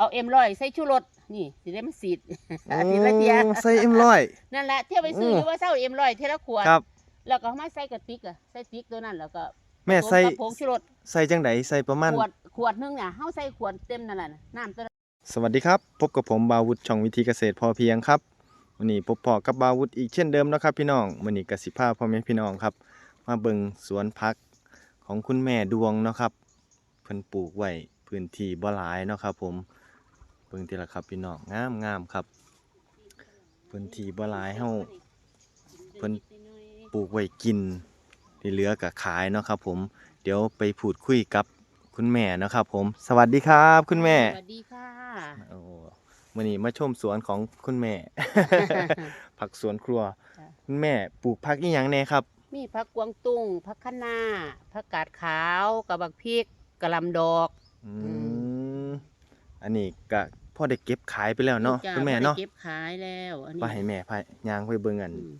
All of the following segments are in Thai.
เอาเอ็มร้อยใส่ชูรสนี่สิได้มันสีดอาทิตย์ละเทียโอ้ใส่เอ็มร้อยนั่นแหละเที่ยวไปซื้อโอ้อยู่ว่าเศร้าเอ็มร้อยเทละขวดครับ แล้วก็เอามาใส่กระติกอะใส่ติ๊กตัวนั้นแล้วก็แม่ใส่ผงกับผงชูรสใส่จังไดใส่ประมาณขวดขวดหนึงเนี่ยเฮาใส่ขวดเต็มนั่นแหละนะน้ำตัวนั้นสวัสดีครับ พบกับผมบาวุฒิช่องวิธีเกษตรพอเพียงครับวันนี้พบพอกับบาวุฒิอีกเช่นเดิมเนาะครับ พี่น้องวันนี้กสิภาพ่อแม่พี่น้องครับ มาเบิ่งสวนพักของคุณแม่ดวงเนาะครับ เพิ่นปลูกไว้พื้นที่บ่หลายเนาะครับ ผม เบิ่งทีละครับพี่น้องงามงามครับพื้นที่บ่หลายเฮาเพิ่นปลูกไว้กินที่เหลือก็ขายเนาะครับ ผมเดี๋ยวไปพูดคุยกับคุณแม่เนาะครับ ผม สวัสดีครับ คุณแม่สวัสดีค่ะโอ้วันนี้มาชมสวนของคุณแม่ ผักสวนครัวจ้ะคุณแม่ปลูกผักอีหยังแน่ครับ มีผักกวางตุ้งผักคะน้าผักกาดขาวกระบักพริกกระหลำดอกอืมอันนี้ก็ พ่อได้เก็บขายไปแล้วเนาะจ้คุณแม่เนาะบ่ได้เก็บขายแล้วอันนี้ไปให้แม่พายางไปเบิ่งกันอืม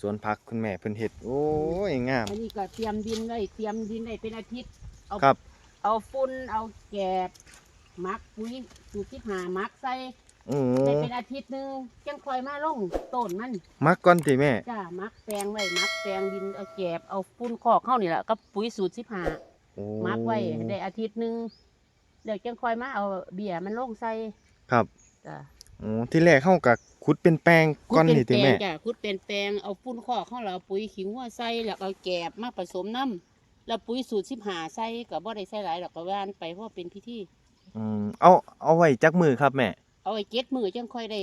สวนผักคุณแม่เพิ่นเฮ็ด โอ้ยงามอันนี้ก็เตรียมดินไว้เตรียมดินไว้เป็นอาทิตย์เอาครับ เอาฝุ่นเอาแกบมักปุ๋ยสูตรที่หามักใส่โอ้ได้เป็นอาทิตย์หนึงจังคอยมาลงต้นมันมักก่อนติแม่จ้ามักแปลงไว้มักแปลงดินเอาแกบเอาฝุ่นคอกเข้านี่แหละก็ปุ๋ยสูตรสิบหาโอ้มักไว้ได้อาทิตย์หนึงเดี๋ยวจังคอยมาเอาเบี้ยมันลงใส่ ครับจ้าโอ้ที่แรกเฮาก็ขุดเป็นแปลงก่อนนี่ติแปลแม่งจ้ะคุดเป็นแปลงเอาฝุ่นคอกเข้าเราปุ๋ยขิงหัวใส่แล้วก็เอาแกบมาผสมน้ำแล้วปุ๋ยสูตรสิบหาใส่ก็บ่ได้ใส่หลายหรอกก็ว่านไปเพราะว่าเป็นพิธีอืมเอาเอาไว้จักมือครับแม่ เอาไว้เจ็ดมือจังค่อยได้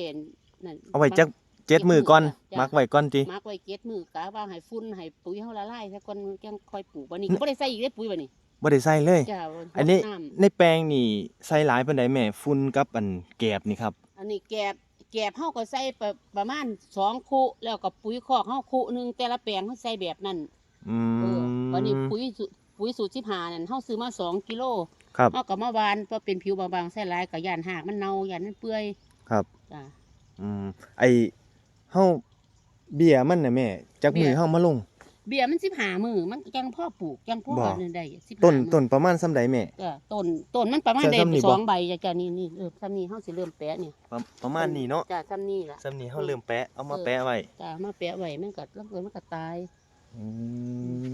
นั่น เอาไว้จักเจ็ดมือก่อน จ้ะ มักไว้ก่อนติมักไว้เจ็ดมือกะว่าให้ฝุ่นให้ปุ๋ยเฮาละลายซะก่อนจังค่อยปลูกบัดนี้ก็บ่ได้ใส่อีกได้ปุ๋ยบัดนี้ บ่ได้ใส่เลย จ้าอันนี้รดำในแปลงนี่ใส่หลายปานใดแม่ฝุ่นกับอันแกบนี่ครับ อันนี้แกบแกบเฮาก็ใส่ประประมาณสองคุแล้วก็ปุ๋ยคอกเฮาคุหนึงแต่ละแปลงเฮาใส่แบบนั้นอืเออมวันนี้ปุ๋ยสูปุ๋ยสูตรสิบหานั่นเฮาซื้อมาสองกิโลครับ เฮาก็มาหวานเพราะเป็นผิวบางๆใส่หลายก็ย่านหากมันเน่าย่านมันเปื่อยครับ จ้า อืมไอเฮาเบี้ยมันน่ะแม่จักเบี้มือยเฮามาลง เบี้ยมันสิบหามือมันจังพ่อปลูกจังพ่อบ่นั่นได้สิบต้นต้นประมาณส่ำใดแม่จ้ะต้นต้นมันประมาณจะได้ซ้ำนี่บ่ สองใบจ้ะจ้ะนี่นี่เออซ้ำนี่เฮาสิเริ่มแปะเนี่ยประประมาณนี้เนาะจ้ะซ้ำนี่ล่ะส่ำนี้เฮาเริ่มแปะเอามาเออแปะไว้จ้ะมาแปะไว้มันก็แล้วเกิดมันก็ตาย อื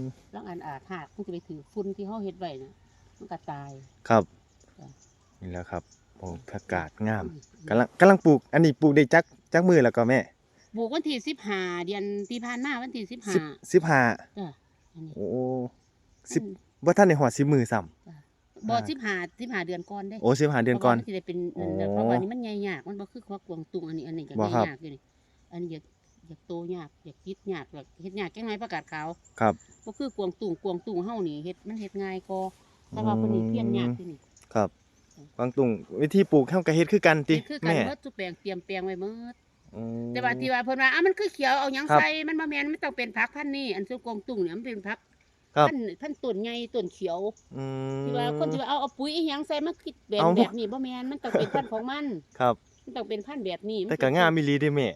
มแล้วอันอาจหากมันจะไปถือฝุ่นที่เฮาเฮ็ดไว้น่ะมันก็ตาย ครับจ้ะ นี่แหล้วครับโอ้ผักกาดงามกำลังกำลังปลูก อันนี้ปลูกได้จักจักมือแล้วก็แม่ ปลูกวันที่สิบห้าเดือนที่ผ่านมาวันที่สิบห้า10 15จ้ะอันนี้โอ้สิบบ่ทันได้ฮอด10มือซ้ำบ่อ่าสิบห้าสิบห้าเดือนก่อนเด้โอ้15เดือนก่อน พราะว่ามันสิได้เป็นนั่นโอ้น่ะเพราะว่านี่มันใหญ่ยากมันบ่คือควักกวางตุงอันนี้อันนี้ก็บ่ใหครัญ่บยากอยู่นี่อันนี้อยากอยากโตยากอยากคิดยากอยากเฮ็ดยากจังไงประกาศขาวครับ บ่คือกวางตุงกวางตุงเฮานี่เฮ็ดมันเฮ็ดง่ายกว่าแต่ว่าเพิ่นนี่เพี้ยนยากอยู่นี่ ครับ บางตุงวิธีปลูกเฮาก็เฮ็ดคือกันติเฮ็ดคือกันแม่เบิดทุกแปลงเตรียมแปลงไว้หมด อืม แต่ว่าที่ว่าเพิ่นว่าอ้ามันคือเขียวเอาหยังครับใส่มันบ่แม่นมันต้องเป็นผักพันธุ์นี้อันซึ่งกวางตุงเนี่ยมันเป็นผักครับ พันธุ์พันธุ์ต้นใหญ่ต้นเขียว อืม ที่ว่าคนที่ว่าเอาเอาปุ๋ยอีหยังใส่มาคิดแบบเอา แบบนี้บ่แม่นมันต้องเป็นพันธุ์ของมันครับ มันต้องเป็นพันธุ์แบบนี้แต่ก็งามอีหลีเด้แม่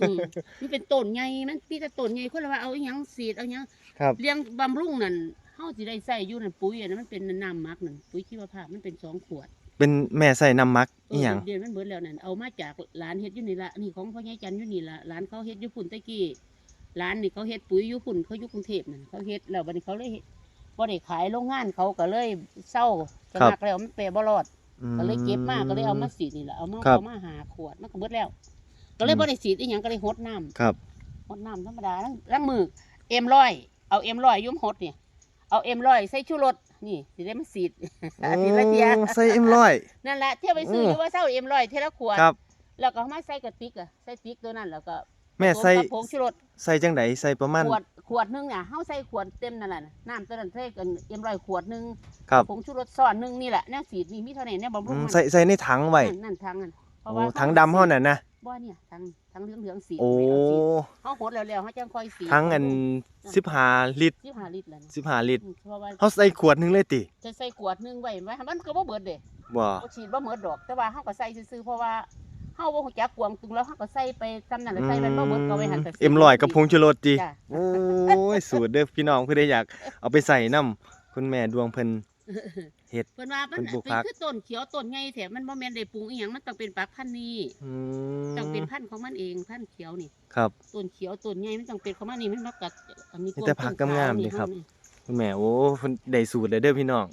อืมมันเป็นต้นใหญ่มันมีแต่ต้นใหญ่คนละว่าเอาอีหยังสีดเอาหยังครับ เลี้ยงบำรุงนั่นเฮาสิได้ใส่อยู่นั่นปุ๋ยอันนั้นมันเป็นน้ำหมักนั่นปุ๋ยชีวภาพมันเป็นสองขวด เป็นแม่ใส่น้ำมักเออีอหยังเดือนมันเบิดแล้วนั่นเอามาจากร้านเฮ็ดอยู่นี่ละนี่ของพ่อใหญ่จันทร์อยู่นี่ละร้านเขาเฮ็ดอยู่พุ่นตะกี้ร้านนี่เขาเฮ็ดปุ๋ยอยู่พุ่นเขาอยู่กรุงเทพนั่นเขาเฮ็ดแล้วบัดนี้เขาเลยบ่ได้ขายโรงงานเขาก็เลยเศร้าสมัครแล้วมันแปรบ่รอดก็เลยเก็บมาก็เลยเอามาสีดนี่แหละเอามาครับเอามาหาขวดมันก็เบิดแล้ว ก็เลยบ่ได้สีดอีหยังก็เลยหดน้ำครับหดน้ำธรรมดาล้างล้างมือเอ็มร้อยเอาเอ็มร้อยยุ่มหดเนี่ยเอาเอ็มร้อยใส่ชูรส นี่สิได้มันสีดอาทิตย์ละเทียโอ้ใส่เอ็มร้อยนั่นแหละเที่ยวไปซื้อโอ้อยู่ว่าเศร้าเอ็มร้อยเทละขวดครับ แล้วก็เอามาใส่กระติกอะใส่ติ๊กตัวนั้นแล้วก็ แม่ใส่ผงกับผงชูรสใส่จังไดใส่ประมาณขวดขวดหนึงเนี่ยเฮาใส่ขวดเต็มนั่นแหละน่ะน้ำตัวนั้นใส่กันเอ็มร้อยขวดหนึงครับผงชูรสซ้อนหนึงนี่แหละแนวสีดนี่มีเท่านี้เนี่ยบำรุอืงมมันใส่ใส่ในถังไว้นั่นนั่นทางนั่นเพราะโอ้ว่าถังดำเฮาน่ะนะ บ่เนี่ยทางทางเหลืองเหลืองๆสีโอ้เฮาหดแล้วแล้วเฮาจังค่อยสีถังอัน15ลิตรสิบห้าลิตรแล้วนะ15ลิตรอืมเพราะว่าเฮาใส่ขวดหนึงเลยติจะใส่ขวดหนึงไว้ไว้มันก็บ่เบิดเด้บ่บ่ฉีดบ่เบิดดอก แต่ว่าเฮาก็ใส่ซื่อๆเพราะว่าเฮาบ่ฮู้จักกวางตุงแล้วเฮาก็ใส่ไปซำนั้นแหละใส่มันบ่เบิดก็ไว้หั่นก็เอ็มร้อยกับผงชูรสติจ้ะโอ้ยสูตรเด้อพี่น้องเพื่อได้อยากเอาไปใส่น้ำคุณแม่ดวงเพิ่น เฮ็ด เพิ่นว่ามันเพิ่นปลูกเป็นผัก คือต้นเขียวต้นใหญ่แถมมันบ่แม่นได้ปลูกอีหยังมันต้องเป็นปักพันธุ์นี้อืมต้องเป็นพันธุ์ของมันเองพันธุ์เขียวนี่ครับ ต้นเขียวต้นใหญ่มันต้องเป็นของมันนี่มันมากัดมีมีแต่ผักต้นขวงามๆนี่ครับเฮาคุณแม่โอ้เพิ่นได้สูตรเลยเด้อพี่น้อง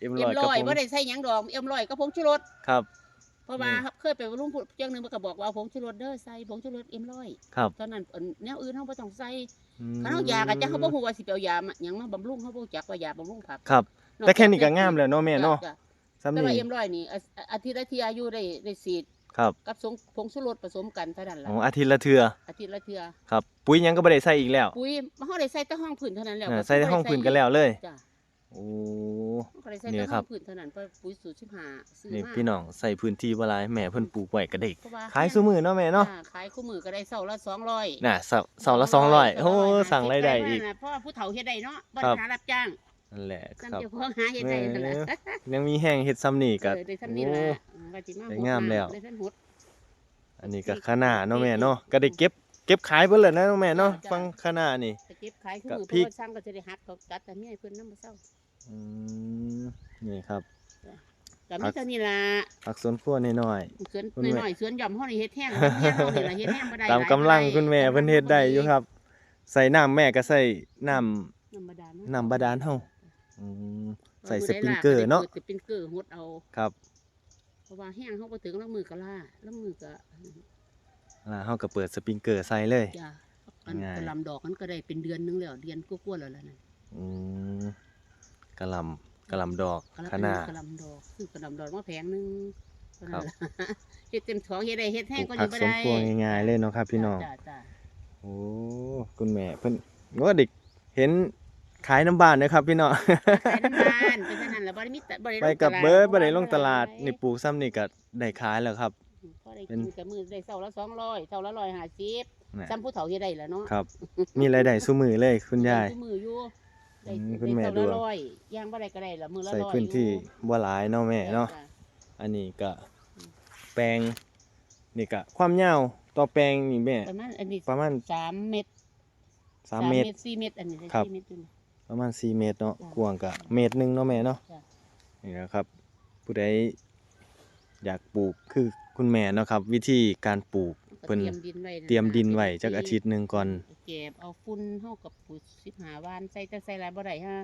เอ็มเอ็ร้มอยร้กับอยผมบ่ได้ใส่หยังดอกเอ็มร้อยกับผงชูรสครับ เพราะว่าอืม เคยไปรุ่งพูดเจ้าหนึงมันก็บอกว่าเอาผงชูรสเด้อใส่ผงชูรสเอ็มร้อยครับ ตอนนั้นอันแนวอื่นเฮาบ่ต้องใส่ อืมคันเฮายาก็จักเขาบ่ฮู้ว่าสิไปเอายามาหยังมาบำรุงเฮาบ่รู้จักว่ายาบำรุงผักครับ แต่แค่นี้ก็งามแล้วเนาะแม่เนาะจ้ะซ้ำแต่ว่านี่เอ็มร้อยนี่อาอาทิตย์ละเที่ยอายุได้ได้ฉีดครับกับสงผงชูรสผสมกันเท่านั้นอ๋ล่ะออาทิตย์ละเทื่ออาทิตย์ละเทื่อครับ ปุ๋ยหยังก็บ่ได้ใส่อีกแล้วปุ๋ยเฮาได้ใส่แต่ห้องพื้นเท่านั้นแหล้วเออใส่ในห้องพื้นกันแล้วเลยจ้ะ โอ้ ก็ได้ใส่นี่แต่ครัห้อบงพื้นเท่านั้นเพราะปุ๋ยสูตร15ซื้อนี่มาพี่น้องใส่พื้นที่บ่หลายแม่เพิ่นปลูกไว้ก็ได้เพระว่ขายซุมื้อเนาะแม่เนาะอ่ขายคู่มือก็ได้เสาละ200น่ะเสาเสาละ200โอ้สั่งรายได้อีก เพราะว่าผู้เฒ่าเฮ็ดได้เนาะบ่ครัได้บหารับจ้างนั่นแหละซั่นครับ เจ้าของหาเฮ็ดได้นั่นแหละแหมยังมีแห้งเฮ็ดซ้ำนี่ก็เออได้ทำนี่ล่ะว่าสิมาได้งามแล้ว ได้ท่านหดอันนี้ก็คะน้าเนาะแม่เนาะก็ได้เก็บเก็บขายเบิ่นแล้วนะเนาะแม่เนาะจ้ะ ฟังคะน้านี่ ไปเก็บขายคู่กับมือเพพริราะกว่าสั่งก็จะได้หักก็จัดแต่นี่ให้เพิ่นนำบ่เซา อืมนี่ครับก็มีเท่านี้ล่ะผักสวนครัวน้อยสวนคุณแม่น้อยๆสวนหย่อมเฮานี่เฮ็ดแห้งเฮ็ดเฮานี่ล่ะเฮ็ดแห้งบ่ได้ๆตามกำลังคุณแม่เพิ่นเฮ็ดได้อยู่ครับ ใส่น้ำแม่ก็ใส่น้ำน้ำบาดาลเะน้ำบาดาลเฮาอืมใส่สปริงเกอร์เนาะสปริงเกอร์หดเอาครับเพราะว่าแห้งเฮาบ่ถึงแล้วมือก็ล่าแล้วมือก็อ่าเฮาก็เปิดสปริงเกอร์ใส่เลยจ้ะอันง่ายกระหลำดอกมันก็ได้เป็นเดือนหนึงแล้วเดือนกว่าๆแล้วล่ะนั่นอืม กะหล่ำกะหล่ำดอกกระหลำคะน้า กระหลำดอกคือกระหลำดอกมาแพงหนึงเท่าครันั้บนล่ะ เฮ็ดเต็มท้องเฮ็ดได้เฮ็ดปแห้ลูงกก็อผัยู่กบ่สวนได้ครัวง่ายๆเลยเนาะครับ พี่น้อง จ้ะจ้ะโอ้คุณแม่เพิ่นว่าเด็กเห็นขายน้ำบ้านเด้อครับ พี่น้องขายน้ำบ้านไปเท่านั้นแหละบ่ได้มีแต่บ่ได้ลงไปกับตลาดเบิร์ดบ่ได้ลงตลาดบ่ไนี่ปลูกซ้ำนี่ก็ได้ขายแล้วครับ พอได้เป็กินนกับมือได้เท่าละ200เท่าละ150น่ะซ้ำผู้เฒ่าเฮ็ดได้แหล้วเนาะครับ มีรายได้ซุมือเลยคุณยายได้มืออยู่ ได้อืมได้คุณแม่เท่าดูละร้อยย่างบ่ได้ก็ได้ละมือละใส่ร้อยพื้นที่อยู่บ่หลายเนาะแม่เนาะ จ้อันนี้ก็แปลงนี่ก็ความยาวต่อแปลงนี่แม่ ประมาณอันนี้ประมาณสามเมตร3เมตร สี่เมตรอันนี้ได้ครับ สี่เมตรอยู่นะประมาณ4เมตรเนาะจ้ะกว้างก็เมตรหนึงเนาะแม่เนาะจ้ะ นี่นะครับ ผู้ใดอยากปลูกคือคุณแม่เนาะครับ วิธีการปลูกก็ เพิ่นเตรียมดินไว้ะเตรียมดินไว้เป็จักอาทิตย์หนึงก่อน เก็บเอาฝุ่นเฮากับปุ๋ย15วันใส่แต่ใส่หลายบ่ได้ฮะ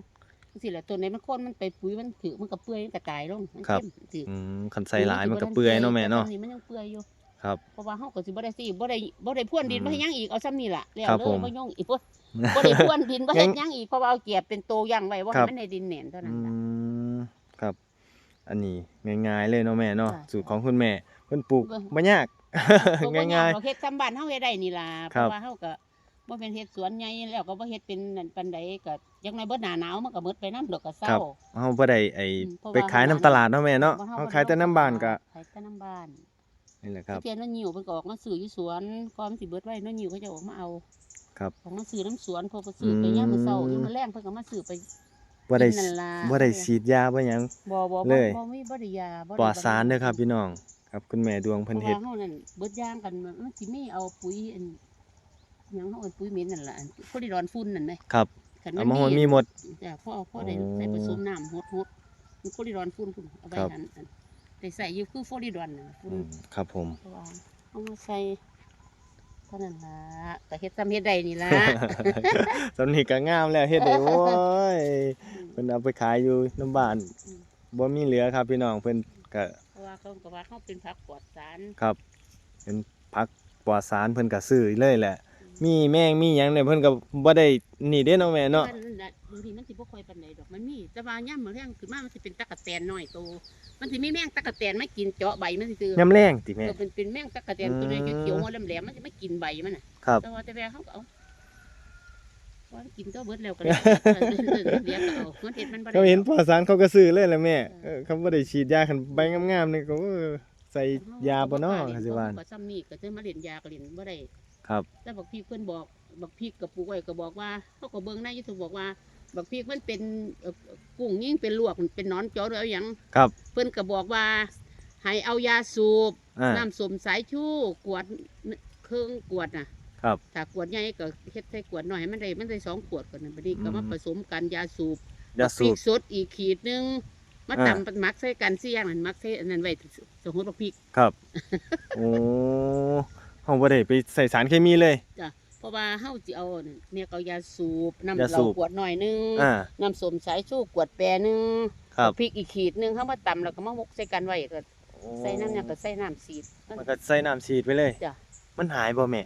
จังซี่แหละต้นไหนมันโคนมันไปปุ๋ยมันถือมันก็เปื่อยมันก็ตายลงมันครับ เข้มถืออืมคันใส่หลายมันก็เปื่อยเนาะแม่เนาะนี่มันยังเปื่อยอยู่ครับ เพราะว่าเฮาก็สิบ่ได้สิบ่ได้บ่ได้พ่วนดินอืมบ่ให้หยังอีกเอาซ้ำนี่ล่ะแล้วครับเลผยม บ่ยุ่งอีกพุ่นบ่ได้พ่วนดินบ่เฮ็ดยังหยังอีกเพราะว่าเอาเก็บเป็นโตอย่างไว้บ่ครัให้บมันในดินแหน่นเท่านั้นอืล่ะ มครับ อันนี้ง่ายๆเลยเนาะแม่เนาะจ้ะสูตรของคุณแม่เพิ่นปลูกเบิ่งบ่ยาก ตัวบ่ง่ายเรเฮ็ดซ้ำบ้านเฮาเฮ็ดได้นี่ล่ะเพครับ ราะว่าเฮาก็บ่แม่นเฮ็ดสวนใหญ่แล้วก็บ่เฮ็ดเป็นนั่นปานใดก็ยังในเบิดหน้าหนาวมันก็หมดไปน้ำดอกก็เศร้าครับๆเฮาบ่ได้ไอ้อืมเพราะไปว่าขายน้ำตลาดเนาะแม่เนาะบ่เฮาขายแต่น้ำบ้านก็ขายแต่น้ำบ้านนี่แหละครับ เทียนน้ำหิวเพิ่นก็ออกมาซื้ออยู่สวนก่อนสิเบิดไว้น้ำหิวเขาจะออกมาเอาครับออกมาซื้อน้ำสวนเพอไปซื้อไปอืม ยามมื้อเช้ายามมื้อแลงเพิ่นก็มาซื้อไปบ่ได้กินนั่นล่ะบ่ได้ฉีดยาบ่หยัง บ่บ่เลบ่ยบ่มีบ่ได้ยาบ่ได้ปลอดสารเด้อครับพี่น้อง ครับคุณแม่ดวงเพเพิ่นราะเฮ็ดว่าเฮานั่นเบิดย่างกันมันมันสิมีเอาปุ๋ยอันหยังเฮาเอิ้นปุ๋ยเหม็นนั่นล่ะอันโพลิดอนฝุ่นนั่นแหมครับคันเอามาโหนมีหมด จ้ะพอเอาพอได้อ๋อใส่ผสมน้ำหดหดมันโพลิดอนฝุ่นพุ่นเอาไว้ครับ หันอันได้ใส่อยู่คือโพลิดอนน่ะฝุ่น อืมครับผม เพราะว่าเอามาใส่เท่านั้นล่ะก็เฮ็ดซ้ำเฮ็ดได้นี่ล่ะ สำนีก็งามแล้วเฮ็ดได้โอ้ยเพิ่นเอาไปขายอยู่น้ำบ้านอืม บ่มีเหลือครับพี่น้องเพิ่นก็เพราะ ว่าเขาก็ว่าเขาเป็นผักปลอดสารครับ เป็นผักปลอดสารเพิ่นก็ซื้อเลยแหละ มีแมงมีหยังเนี่ยเพิ่นก็บ่ได้นี่เด้เนาะแม่เนาะแต่ว่บางทีมันสิบ่ค่อยปานใดดอกมันมีแต่ว่ายามมื้อแรงขึ้นมามันสิเป็นตะกะแตนน้อยโตมันสิมีแมงตะกะแตนไม่กินเจาะใบมันสิซื้อยามแรงติแม่ เออเป็นเป็นแมงตะกะแตนตัวเล็กอืมเขียวๆหัวแหลมๆมันสิไม่กินใบมันน่ะครับ แต่ว่าแต่แม่เขาก็เอา ว่ากินก็เบิดแล้วก็เลยเลี้ยงก็เอามันเห็ดมันบ่ได้เขาเห็นปลอดสารเขาก็ซื้อเลยแหละแม่เออเออเขาบ่ได้ฉีดยาคันใบงามๆนี่ก็เออใส่ยาบ่เนาะก็สิว่าก็ซ้ำนี่ก็จะมาเล่นยาก็เล่นบ่ได้ครับแต่บักพี่เพิ่นบอกบักพี่กับปลูกไว้ก็บอกว่าเขาก็เบิ่งใน YouTube บอกว่าบักพี่มันเป็นเอ่อกุ้งยิ่งเป็นลวกเป็นหนอนเจาะด้วยเอาหยังครับ เพิ่นก็บอกว่าให้เอายาสูบอ่าน้ำส้มสายชูกวดเครื่องกวดน่ะ ครับ ถ้ากวดใหญ่ก็เฮ็ดใส่กวดน้อยให้มันได้มันได้สองขวดก่อนนะบัดนี้ก็มาอืม ผสมกันยาสูบยาพสูริบ กสดอีกขีดหนึงมาอ่า ตำมักใส่กันสี่อย่างนั้นมักใส่อันนั้นไว้สมมติว่าพริก ครับโอ้เฮาบ่ได้ไปใส่สารเคมีเลยจ้ะเพราะว่าเฮาสิเอาเนี่ยก็เอายาสูบน้ำยาเหสูล้าบขวดหน่อยหนึงอ่า น้ำส้มสายชูขวดแปรหนึงครับ พริกอีกขีดหนึงเฮามาตำแล้วก็มาหมกใส่กันไว้ก็ใส่น้ำเนี่ยก็ใส่น้ำสีดมัน มันก็ใส่น้ำฉีดไปเลย จ้ะ มันหายบ่แม่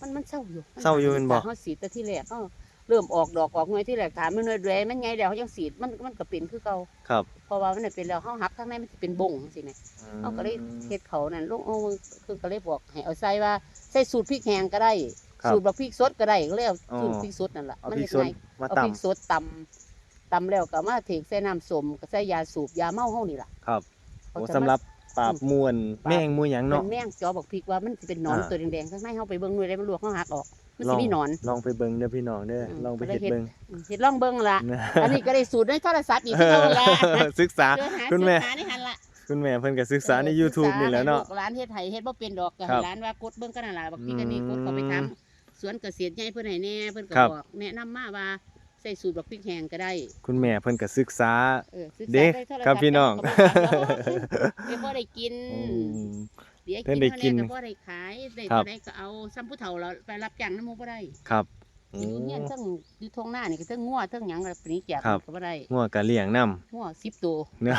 มันมันเศร้าอยู่เศร้าอยู่แม่นบ่เฮาสีดแต่ที่แรกเฮาเริ่มออกดอกออกหน่วยที่แรกถามมันหน่วยแดงมันไงแล้วเฮายังสีดมันมันก็เป็นคือเก่าครับเพราะว่ามันได้เป็นแล้วเฮาหักข้างในมันสิเป็นบงจังซี่แหมเขาก็เลยเฮ็ดเขานั่นลูกเอาคือก็เลยบอกให้เอาใส่ว่าใส่สูตรพริกแห้งก็ได้ครับสูตรบักพริกสดก็ได้ก็เลยเอาอ๋อสูตรพริกสดนั่นแหละเอามันพริกเฮ็ดสดง่ายมาเอาตำพริกสดตำตำแล้วก็มาเทใส่น้ำส้มก็ใส่ยาสูบยาเมาเฮานี่ล่ะครับเขาโอ้จะสำหรับ ปราบมวนปราบแม่งมูหยังมัเนาะนแม่งจอบักพริกว่ามันสิเป็นหนอนอ่าตัวแดงๆข้างในเฮาไปเบิ่งหน่วยได้มันลวกเฮาหักออก มันลสิองมีหนอน ลองไปเบิ่งเด้อพี่น้องเด้ออืมลองไปก็เลยเฮ็ดเฮ็ดเบิ่งอืมเฮ็ดลองเบิ่งล่ะ นะอันนี้ก็ได้สูตรในโทรศัพท์อีกที่เขาละศึกษาเจอหาคุณแม่ศึกษาในหันละคุณแม่เพิ่นก็ศึกษาใน YouTube นี่แหละเนาะศึกษให้ลูกร้านเฮ็ดไห้เฮ็ดบ่เป็นดอกก็ครัให้บร้านว่ากดเบิ่งกันนั่นล่ะบักพริกอันนี้อืมกดเข้าไปทำสวนเกษตรใหญ่เพิ่นให้แน่เพิ่นก็ครับ บอกแนะนำมาว่าใส่สูตรบักพริกแห้งก็ได้ คุณแม่เพิ่นก็ศึกษา เออศึกษาเด้ได้โทศัพท์ครับพี่น้องก็บอกว่าเดี๋ยวบ่ได้กินอืม เดี๋ยวเพิ่กินนได้เท่ากินนี้ก็บ่ได้ขายได้ครับ เท่าใดก็เอาซ้ำผู้เฒ่าเราไปรับจ้างนำหมู่บ่ได้ครับโอ้อยู่เฮียนเทั้งอยู่ทงหน้านี่ก็เทั้งงัวเทั้งหยังก็ปนี้แจกครับ ก็บ่ได้งัวก็เลี้ยงนํงัว10ตัว เนาะ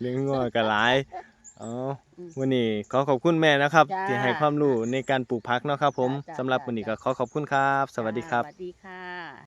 เลี้ยงงัวก็หลายอ๋ออืมวันนี้ขอขอบคุณแม่นะครับ จ้าที่ให้ความรู้ในการปลูกผักเนาะครับ ผมจ้าสำหรับจ้าวันนี้ก็จ้า ขอขอบคุณครับ สวัสดีครับ สวัสดีค่ะ